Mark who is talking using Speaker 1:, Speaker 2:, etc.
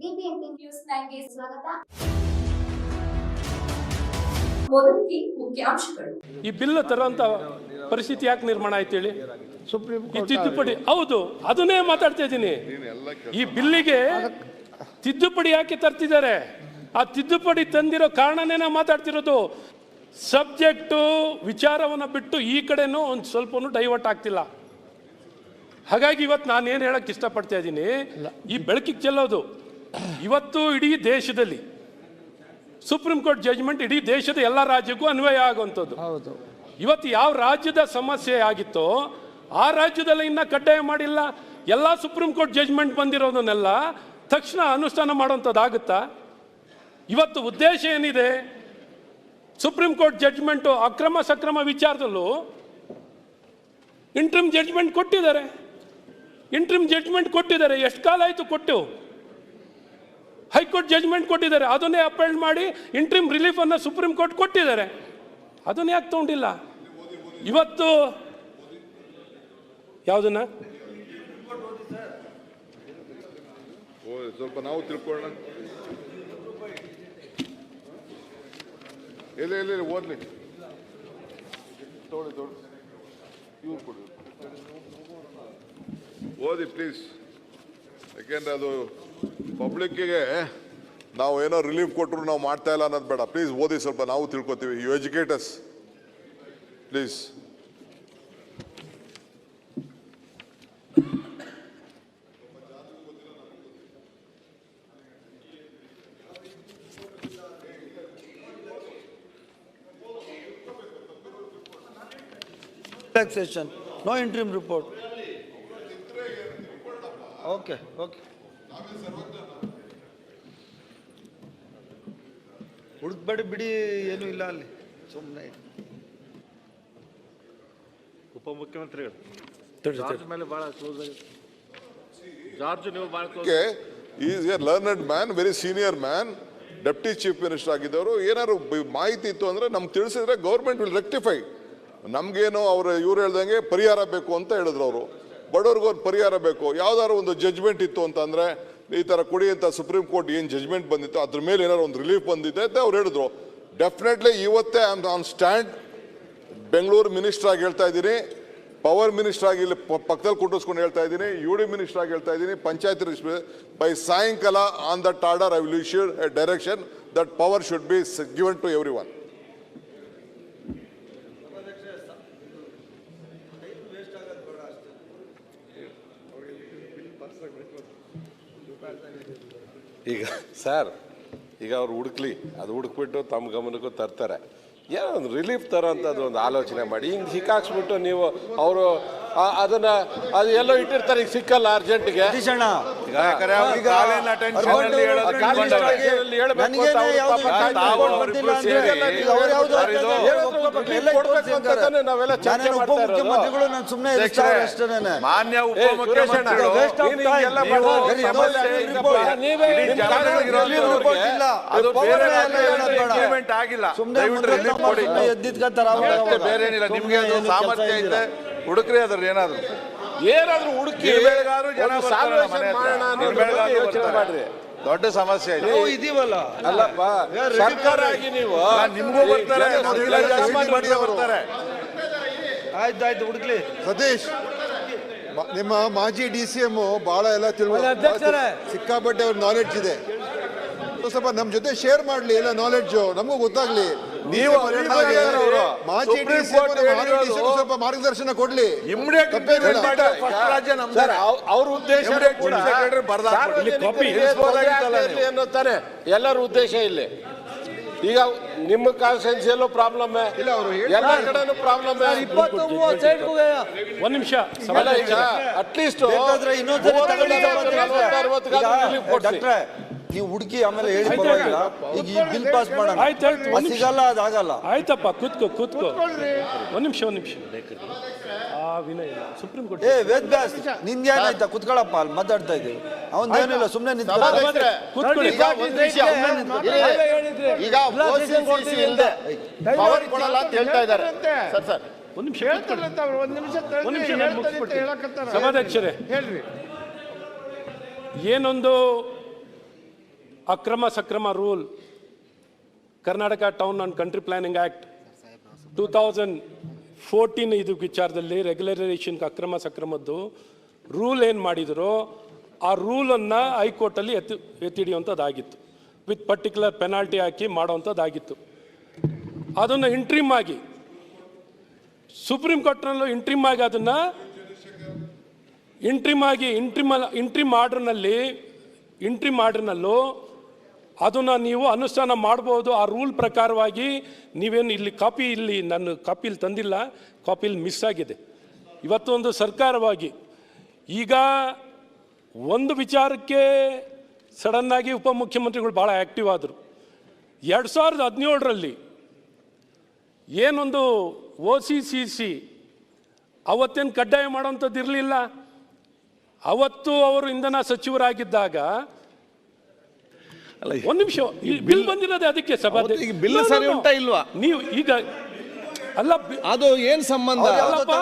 Speaker 1: BBMP news ನೈನ್ಗೆ ಸ್ವಾಗತ. ಮೊದಲಿಗೆ ಮುಖ್ಯಾಂಶಗಳು.
Speaker 2: ಈ ಬಿಲ್ ತರುವಂತ ಪರಿಸ್ಥಿತಿ ಯಾಕೆ ನಿರ್ಮಾಣ ಆಯ್ತು ಹೇಳಿ?
Speaker 3: ಸುಪ್ರೀಂ
Speaker 2: ಈ ತಿದ್ದುಪಡಿ ಹೌದು ಅದನ್ನೇ ಮಾತಾಡ್ತಾ ಇದ್ದೀನಿ. ಈ ಬಿಲ್ಲಿಗೆ ತಿದ್ದುಪಡಿ ಯಾಕೆ ತರ್ತಿದ್ದಾರೆ? ಆ ತಿದ್ದುಪಡಿ ತಂದಿರೋ ಕಾರಣನೇ ನಾ ಮಾತಾಡ್ತಿರೋದು. ಸಬ್ಜೆಕ್ಟು ವಿಚಾರವನ್ನು ಬಿಟ್ಟು ಈ ಕಡೆನೂ ಒಂದು ಸ್ವಲ್ಪನೂ ಡೈವರ್ಟ್ ಆಗ್ತಿಲ್ಲ. ಹಾಗಾಗಿ ಇವತ್ತು ನಾನು ಏನು ಹೇಳಕ್ಕೆ ಇಷ್ಟಪಡ್ತಾ ಇದ್ದೀನಿ? ಈ ಬೆಳಕಿಗೆ ಚೆಲ್ಲೋದು. ಇವತ್ತು ಇಡೀ ದೇಶದಲ್ಲಿ ಸುಪ್ರೀಂ ಕೋರ್ಟ್ ಜಜ್ಮೆಂಟ್ ಇಡೀ ದೇಶದ ಎಲ್ಲ ರಾಜ್ಯಕ್ಕೂ ಅನ್ವಯ ಆಗುವಂಥದ್ದು.
Speaker 3: ಹೌದು.
Speaker 2: ಇವತ್ತು ಯಾವ ರಾಜ್ಯದ ಸಮಸ್ಯೆ ಆಗಿತ್ತೋ ಆ ರಾಜ್ಯದಲ್ಲಿ ಇನ್ನ ಕಡ್ಡಾಯ ಮಾಡಿಲ್ಲ. ಎಲ್ಲ ಸುಪ್ರೀಂ ಕೋರ್ಟ್ ಜಜ್ಮೆಂಟ್ ಬಂದಿರೋದನ್ನೆಲ್ಲ ತಕ್ಷಣ ಅನುಷ್ಠಾನ ಮಾಡುವಂಥದ್ದಾಗುತ್ತಾ ಇವತ್ತು ಉದ್ದೇಶ ಏನಿದೆ? ಸುಪ್ರೀಂ ಕೋರ್ಟ್ ಜಡ್ಜ್ಮೆಂಟು ಅಕ್ರಮ ಸಕ್ರಮ ವಿಚಾರದಲ್ಲೂ ಇಂಟ್ರಿಮ್ ಜಡ್ಜ್ಮೆಂಟ್ ಕೊಟ್ಟಿದ್ದಾರೆ. ಇಂಟ್ರಿಮ್ ಜಡ್ಜ್ಮೆಂಟ್ ಕೊಟ್ಟಿದ್ದಾರೆ. ಎಷ್ಟು ಕಾಲ ಆಯಿತು ಕೊಟ್ಟು? ಹೈಕೋರ್ಟ್ ಜಜ್ಮೆಂಟ್ ಕೊಟ್ಟಿದ್ದಾರೆ. ಅದನ್ನೇ ಅಪೆಂಡ್ ಮಾಡಿ ಇಂಟ್ರಿಮ್ ರಿಲೀಫ್ ಅನ್ನು ಸುಪ್ರೀಂ ಕೋರ್ಟ್ ಕೊಟ್ಟಿದ್ದಾರೆ. ಅದನ್ನ ಯಾಕೆ ತಗೊಂಡಿಲ್ಲ? ಇವತ್ತು ಯಾವುದನ್ನ?
Speaker 4: ಸ್ವಲ್ಪ ನಾವು ತಿಳ್ಕೊಳ್ಳೋಣ. ಇಲ್ಲ ಇಲ್ಲ ಓದ್ಲಿ. ತೋಳಿ ತೋಳಿ. ಇವ್ರು ಕೊಡಿ. ಓದಿ ಪ್ಲೀಸ್ ಯಾಕೆಂದ್ರೆ ಅದು ಪಬ್ಲಿಕ್ಕಿಗೆ ನಾವು ಏನೋ ರಿಲೀಫ್ ಕೊಟ್ಟರು ನಾವು ಮಾಡ್ತಾ ಇಲ್ಲ ಅನ್ನೋದು ಬೇಡ. ಪ್ಲೀಸ್ ಓದಿ ಸ್ವಲ್ಪ ನಾವು ತಿಳ್ಕೊತೀವಿ. You educate us please
Speaker 5: relaxation, no interim report okay okay. ಹುಡುಕ್ಬೇಡಿ ಬಿಡಿ ಏನು ಇಲ್ಲ ಅಲ್ಲಿ. ಸುಮ್ಮನೆ
Speaker 6: ಉಪಮುಖ್ಯಮಂತ್ರಿಗಳು. ಜಾರ್ಜ್ ಮೇಲೆ ಬಹಳ ಕ್ಲೋಸ್ ಜಾರ್ಜ್ ನೀವು ಬಹಳ close
Speaker 4: is a learned man very senior man deputy chief minister ಆಗಿದ್ದವರು. ಏನಾದ್ರು ಮಾಹಿತಿ ಇತ್ತು ಅಂದ್ರೆ ನಮ್ಗೆ ತಿಳಿಸಿದ್ರೆ ಗೌರ್ಮೆಂಟ್ ವಿಲ್ ರೆಕ್ಟಿಫೈ ನಮ್ಗೇನು ಅವರು ಇವ್ರು ಹೇಳ್ದಂಗೆ ಪರಿಹಾರ ಬೇಕು ಅಂತ ಹೇಳಿದ್ರು ಅವರು. ಬಡವ್ರಿಗೂ ಒಂದು ಪರಿಹಾರ ಬೇಕು. ಯಾವ್ದಾದ್ರು ಒಂದು ಜಜ್ಮೆಂಟ್ ಇತ್ತು ಅಂತಂದರೆ, ಈ ತರ ಕೊಡಿ ಅಂತ ಸುಪ್ರೀಂ ಕೋರ್ಟ್ ಏನು ಜಜ್ಮೆಂಟ್ ಬಂದಿತ್ತು, ಅದ್ರ ಮೇಲೆ ಏನಾದ್ರು ಒಂದು ರಿಲೀಫ್ ಬಂದಿದೆ ಅಂತ ಅವ್ರು ಹೇಳಿದ್ರು. ಡೆಫಿನೆಟ್ಲಿ ಇವತ್ತೇ I on stand Bengaluru minister ಆಗಿ ಹೇಳ್ತಾ ಇದ್ದೀನಿ. ಪವರ್ ಮಿನಿಸ್ಟರ್ ಆಗಿ ಇಲ್ಲಿ ಪಕ್ಕದಲ್ಲಿ ಕುಂಡಿಸ್ಕೊಂಡು ಹೇಳ್ತಾ ಇದ್ದೀನಿ. ಯು ಡಿ ಮಿನಿಸ್ಟರ್ ಆಗಿ ಹೇಳ್ತಾ ಇದ್ದೀನಿ. ಪಂಚಾಯತ್ ಬೈ ಸಾಯಂಕಾಲ on that order I will issue a direction that power should be given to every one
Speaker 7: ಈಗ, ಸರ್, ಈಗ ಅವ್ರು ಹುಡುಕ್ಲಿ. ಅದು ಹುಡುಕ್ಬಿಟ್ಟು ತಮ್ಮ ಗಮನಕ್ಕೂ ತರ್ತಾರೆ. ಏನೋ ಒಂದು ರಿಲೀಫ್ ತರೋ ಒಂದು ಆಲೋಚನೆ ಮಾಡಿ. ಹಿಂಗೆ ಸಿಕ್ಕಾಕ್ಸ್ಬಿಟ್ಟು ನೀವು ಅವರು ಅದನ್ನ, ಅದು ಎಲ್ಲೋ ಇಟ್ಟಿರ್ತಾರೆ, ಈಗ ಸಿಕ್ಕಲ್ಲ ಅರ್ಜೆಂಟ್ಗೆ
Speaker 5: ಉಪಮುಖ್ಯಮಂತ್ರಿಗಳು ನಾನು ಸುಮ್ಮನೆ ಅಷ್ಟೇನೆ
Speaker 6: ಮಾನ್ಯ ಉಪಮುಖ್ಯಮಂತ್ರಿಗಳು
Speaker 5: ಸುಮ್ನೆ ಎದ್ದಿದ್ಕಂತಾರ
Speaker 6: ಬೇರೆ ಏನಿಲ್ಲ ನಿಮ್ಗೆ
Speaker 5: ಏನು
Speaker 6: ಸಾಮರ್ಥ್ಯ ಇದೆ ಹುಡುಕ್ರಿ ಅದ್ರ ಏನಾದ್ರು.
Speaker 7: ಏನಾದ್ರೂ ಹುಡುಕಿ
Speaker 6: ಜನ
Speaker 7: ಒಂದು
Speaker 6: ಬರ್ತಾರೆ ನಮ್ಮ
Speaker 7: salvation
Speaker 6: ಮನೆ ಹತ್ರ.
Speaker 7: ಮಾಡೋಣ ಅನ್ನೋದ್ರ ಬಗ್ಗೆ ಯೋಚನೆ
Speaker 6: ಬರ್ತಾರೆ.
Speaker 7: ಮಾಡ್ರಿ.
Speaker 6: ದೊಡ್ಡ ಸಮಸ್ಯೆ ಇದೆ.
Speaker 5: ನಾವು ಇದೀವಲ್ಲ?
Speaker 7: ಅಲ್ಲಪ್ಪ ಸರ್ಕಾರ ಆಗಿ ನೀವು.
Speaker 6: ನಾನ್ ನಿಮ್ಗೂ ಬರ್ತಾರೆ
Speaker 7: ಜನ- ಸಾಮಾನ್ಯ
Speaker 6: ಬರ್ತಾರೆ.
Speaker 5: ಆಯ್ತು ಆಯ್ತು ಹುಡುಕ್ಲಿ.
Speaker 8: ಸತೀಶ್ ಮ- ನಿಮ್ಮ ಮಾಜಿ ಡಿ ಸಿ ಎಂ ಬಹಳ ಎಲ್ಲ ತಿಳುವ
Speaker 5: ಅಧ್ಯಕ್ಷರೇ.
Speaker 8: ಸಿಕ್ಕಾಪಟ್ಟೆ ಅವ್ರ ನಾಲೆಡ್ಜ್ ಇದೆ. ಸೊ ಸ್ವಲ್ಪ ನಮ್ಮ ಜೊತೆ ಶೇರ್ ಮಾಡ್ಲಿ ಎಲ್ಲ ನಾಲೆಡ್ಜು ನಮಗೂ ಗೊತ್ತಾಗ್ಲಿ.
Speaker 6: ನೀವು
Speaker 8: ಮಾಜಿ ಸ್ವಲ್ಪ ಮಾರ್ಗದರ್ಶನ ಕೊಡ್ಲಿ. ಇಮಿಡಿಯೇಟ್.
Speaker 6: ಫಸ್ಟ್ ರಾಜ್ಯ ನಮ್ದು.
Speaker 7: ಅವ್ರ ಉದ್ದೇಶ
Speaker 6: Immediate
Speaker 7: ಕೂಡ
Speaker 6: chief secretary ಬರ್ದಾಕ್ಬಿಡಿ.
Speaker 7: ಸಾರ್ವಜನಿಕರಿಗೆ
Speaker 6: copy.
Speaker 7: ತೊಂದ್ರೆ
Speaker 6: ಇರಿಸ್ಬೋದಾಗಿತ್ತಲ್ಲ
Speaker 7: ಆಗ್ತಾ ಇರ್ಲಿ ಅನ್ನೋ ತಾನೆ ಎಲ್ಲರ ಉದ್ದೇಶ ಇಲ್ಲಿ. ಈಗ ನಿಮ್ಮ ಕಾನ್ಸ್ಟೆನ್ಸಿಯಲ್ಲೂ ಪ್ರಾಬ್ಲಮ್
Speaker 8: ಇಲ್ಲ, ಅವ್ರು
Speaker 7: ಎಲ್ಲ ಕಡೆನೂ ಪ್ರಾಬ್ಲಮ್
Speaker 2: ಒಂದ್ ನಿಮಿಷ.
Speaker 7: ಅಟ್ಲೀಸ್ಟ್
Speaker 5: ಇನ್ನೊಂದು ನೀವು ಹುಡುಕಿ ಆಮೇಲೆ ಹೇಳಿ ಪರವಾಗಿಲ್ಲ. ಈಗ ಈ ಬಿಲ್ ಪಾಸ್ ಮಾಡೋಣ.
Speaker 2: ಆಯ್ತು, ಆಯ್ತು, ಒಂದ್
Speaker 5: ಅದು. ಸಿಗಲ್ಲ ಅದಾಗಲ್ಲ
Speaker 2: ಆಯ್ತಪ್ಪ ಕೂತ್ಕೋ ಕೂತ್ಕೋ. ಒಂದ್ ನಿಮಿಷ ಒಂದ್ ನಿಮಿಷ. ಆ ವಿನಯ್ ಇಲ್ಲ ಸುಪ್ರೀಂ ಕೋರ್ಟ್
Speaker 5: ಏ ವೇದ್ ವ್ಯಾಸ್ ನಿಂದೇನಾಯ್ತಾ ಕುತ್ಕೊಳ್ಳಪ್ಪ ಅಲ್ಲಿ ಮಾತಾಡ್ತಾ ಇದ್ದೀವಿ. ಅವನ್ದೇನಿಲ್ಲ ಸುಮ್ಮನೆ ನಿಂತ್ಕೊಳ್ಳಿ
Speaker 2: ಕೂತ್ಕೊಳ್ಳಿ.
Speaker 9: ಈಗ OCCC ಇಲ್ದೆ ಪವರ್ ಕೊಡಲ್ಲ ಅಂತ ಹೇಳ್ತಾ ಇದ್ದಾರೆ. Sir sir.
Speaker 2: ಒಂದು ನಿಮಿಷ ಕೂತ್ಕೊಳ್ಳಿ. ಒಂದು ನಿಮಿಷ ನಾನು ಮುಗಿಸ್ಬಿಡ್ತೀನಿ. ಸಭಾಧ್ಯಕ್ಷರೇ.
Speaker 3: ಹೇಳ್ರಿ.
Speaker 2: ಏನೊಂದು ಅಕ್ರಮ ಸಕ್ರಮ rule. Karnataka town and country planning act two thousand fourteen ಇದು ವಿಚಾರದಲ್ಲಿ ರೆಗ್ಯುಲರೈಸೇಷನ್ಗೆ ಅಕ್ರಮ ಸಕ್ರಮದ್ದು. ರೂಲ್ ಏನು ಮಾಡಿದರೋ? ಆ ರೂಲನ್ನು ಹೈಕೋರ್ಟಲ್ಲಿ ಎತ್ತಿ, ಎತ್ತಿಡಿಯುವಂಥದ್ದಾಗಿತ್ತು. ವಿತ್ ಪರ್ಟಿಕ್ಯುಲರ್ ಪೆನಾಲ್ಟಿ ಹಾಕಿ ಮಾಡೋವಂಥದ್ದಾಗಿತ್ತು. ಅದನ್ನು ಇಂಟ್ರಿಮ್ ಆಗಿ ಸುಪ್ರೀಂ ಕೋರ್ಟ್ನಲ್ಲೂ ಇಂಟ್ರಿಮ್ ಆಗಿ ಅದನ್ನು ಇಂಟ್ರಿಮ್ ಆಗಿ ಇಂಟ್ರಿಮ್ ಇಂಟ್ರಿಮ್ ಆರ್ಡ್ರ್ನಲ್ಲಿ ಇಂಟ್ರಿಮ್ ಆರ್ಡ್ರ್ನಲ್ಲೂ ಅದನ್ನು ನೀವು ಅನುಷ್ಠಾನ ಮಾಡ್ಬೋದು. ಆ ರೂಲ್ ಪ್ರಕಾರವಾಗಿ ನೀವೇನು ಇಲ್ಲಿ ಕಾಪಿ ಇಲ್ಲಿ ನಾನು ಕಾಪಿಲಿ ತಂದಿಲ್ಲ ಕಾಪಿಲಿ ಮಿಸ್ ಆಗಿದೆ. ಇವತ್ತೊಂದು ಸರ್ಕಾರವಾಗಿ ಈಗ ಒಂದು ವಿಚಾರಕ್ಕೆ ಸಡನ್ನಾಗಿ ಉಪಮುಖ್ಯಮಂತ್ರಿಗಳು ಭಾಳ ಆ್ಯಕ್ಟಿವ್ ಆದರು. ಎರಡು ಸಾವಿರದ ಹದಿನೇಳರಲ್ಲಿ ಏನೊಂದು ಒ ಸಿ ಸಿ ಸಿ ಅವತ್ತೇನು ಕಡ್ಡಾಯ ಮಾಡೋವಂಥದ್ದು ಇರಲಿಲ್ಲ ಅವತ್ತು ಅವರು ಇಂಧನ ಸಚಿವರಾಗಿದ್ದಾಗ
Speaker 3: ಅಲ್ಲ
Speaker 2: ಒಂದು ನಿಮಿಷ ಈ ಬಿಲ್ ಬಂದಿರೋದೇ ಅದಕ್ಕೆ ಸಭಾ
Speaker 3: ಅವತ್ತು ಈಗ ಬಿಲ್ ಸರಿ ಉಂಟಾ ಇಲ್ವಾ?
Speaker 2: ನೀವು ಈಗ ಅಲ್ಲ ಬಿ-
Speaker 3: ಅದು ಏನ್ ಸಂಬಂಧ?
Speaker 2: ಅಲ್ಲಪ್ಪ.